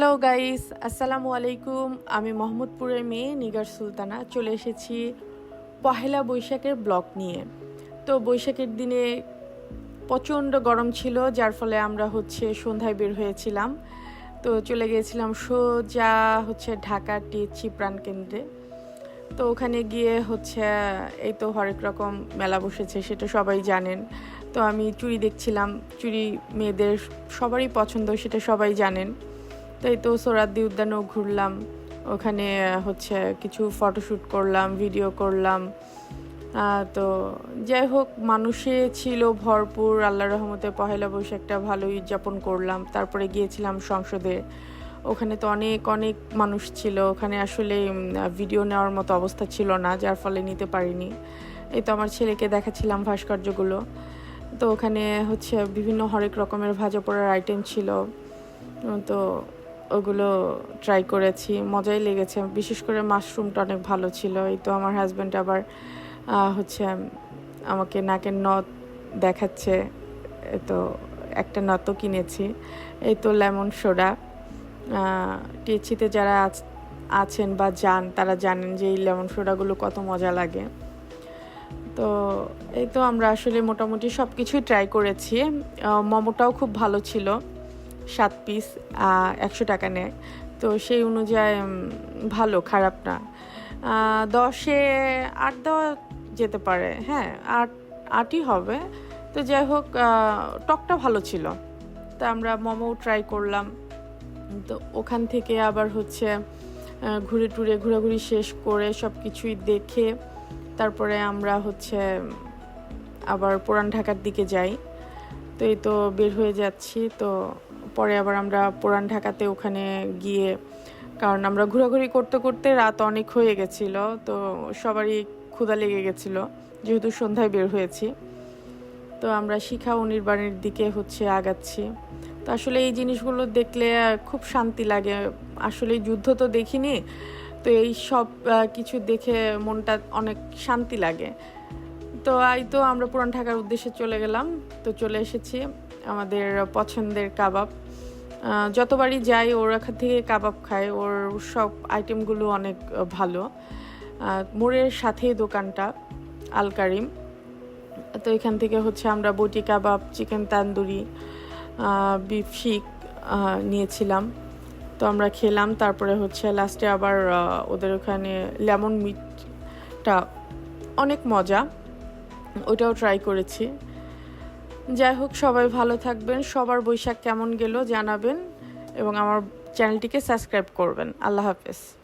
Hello guys আসসালামু আলাইকুম আমি মোহাম্মদপুরের মেয়ে নিগার সুলতানা। চলে এসেছি পহেলা বৈশাখের ব্লগ নিয়ে। তো বৈশাখের দিনে প্রচণ্ড গরম ছিল, যার ফলে আমরা হচ্ছে সন্ধ্যায় বের হয়েছিলাম। তো চলে গিয়েছিলাম সোজা হচ্ছে ঢাকার টিএচি প্রাণকেন্দ্রে তো ওখানে গিয়ে হচ্ছে এই তো হরেক রকম মেলা বসেছে, সেটা সবাই জানেন। তো আমি চুড়ি দেখছিলাম, চুড়ি মেয়েদের সবারই পছন্দ, সেটা সবাই জানেন। তো এই তো সোরাদ্দি উদ্যানেও ঘুরলাম। ওখানে হচ্ছে কিছু ফটোশ্যুট করলাম, ভিডিও করলাম। তো যাই হোক, মানুষে ছিল ভরপুর। আল্লাহ রহমতে পহেলা বৈশাখটা ভালোই উদযাপন করলাম। তারপরে গিয়েছিলাম সংসদে। ওখানে তো অনেক অনেক মানুষ ছিল। ওখানে আসলে ভিডিও নেওয়ার মতো অবস্থা ছিল না, যার ফলে নিতে পারিনি। এই তো আমার ছেলেকে দেখাচ্ছিলাম ভাস্কর্যগুলো। তো ওখানে হচ্ছে বিভিন্ন হরেক রকমের ভাজা পোড়ার আইটেম ছিল। তো ওগুলো ট্রাই করেছি, মজাই লেগেছে। বিশেষ করে মাশরুমটা অনেক ভালো ছিল। এই তো আমার হাজব্যান্ড আবার হচ্ছে আমাকে নাকের নথ দেখাচ্ছে। তো একটা নথও কিনেছি। এই তো লেমন সোডা। টিএচিতে যারা আছ- আছেন বা যান, তারা জানেন যে এই লেমন সোডাগুলো কত মজা লাগে। তো এই তো আমরা আসলে মোটামুটি সব কিছুই ট্রাই করেছি মোমোটাও খুব ভালো ছিল। সাত পিস একশো টাকা নেয়। তো সেই অনুযায়ী ভালো, খারাপ না। দশে আট দেওয়া যেতে পারে হ্যাঁ আট, আটই হবে। তো যাই হোক টকটা ভালো ছিল। তা আমরা মোমো ট্রাই করলাম। তো ওখান থেকে আবার হচ্ছে ঘুরে টুরে, ঘোরাঘুরি শেষ করে সব কিছুই দেখে, তারপরে আমরা হচ্ছে, আবার পুরান ঢাকার দিকে যাই। তো এই তো বের হয়ে যাচ্ছি। তো পরে আবার আমরা পুরান ঢাকাতে ওখানে গিয়ে, কারণ আমরা ঘোরাঘুরি করতে করতে রাত অনেক হয়ে গেছিল, তো সবারই ক্ষুধা লেগে গেছিল, যেহেতু সন্ধ্যায় বের হয়েছি। তো আমরা শিখা অনির্বাণের দিকে হচ্ছে আগাচ্ছি। তো আসলে এই জিনিসগুলো দেখলে খুব শান্তি লাগে। আসলে যুদ্ধ তো দেখিনি, তো এই সব কিছু দেখে মনটা অনেক শান্তি লাগে। তো এই তো আমরা পুরান ঢাকার উদ্দেশ্যে চলে গেলাম, তো চলে এসেছি। আমাদের পছন্দের কাবাব। যতবারই যাই, ওর এখান থেকে কাবাব খায় ওর সব আইটেমগুলো অনেক ভালো। মোড়ের সাথেই দোকানটা, আল কারিম। তো এখান থেকে হচ্ছে আমরা বটি কাবাব, চিকেন তান্দুরি বিফ শিক নিয়েছিলাম। তো আমরা খেলাম। তারপরে হচ্ছে লাস্টে আবার ওদের ওখানে লেমন মিটটা অনেক মজা। ওটাও ট্রাই করেছি। যাই হোক, সবাই ভালো থাকবেন। সবার বৈশাখ কেমন গেল জানাবেন এবং আমার চ্যানেলটিকে সাবস্ক্রাইব করবেন। আল্লাহ হাফেজ।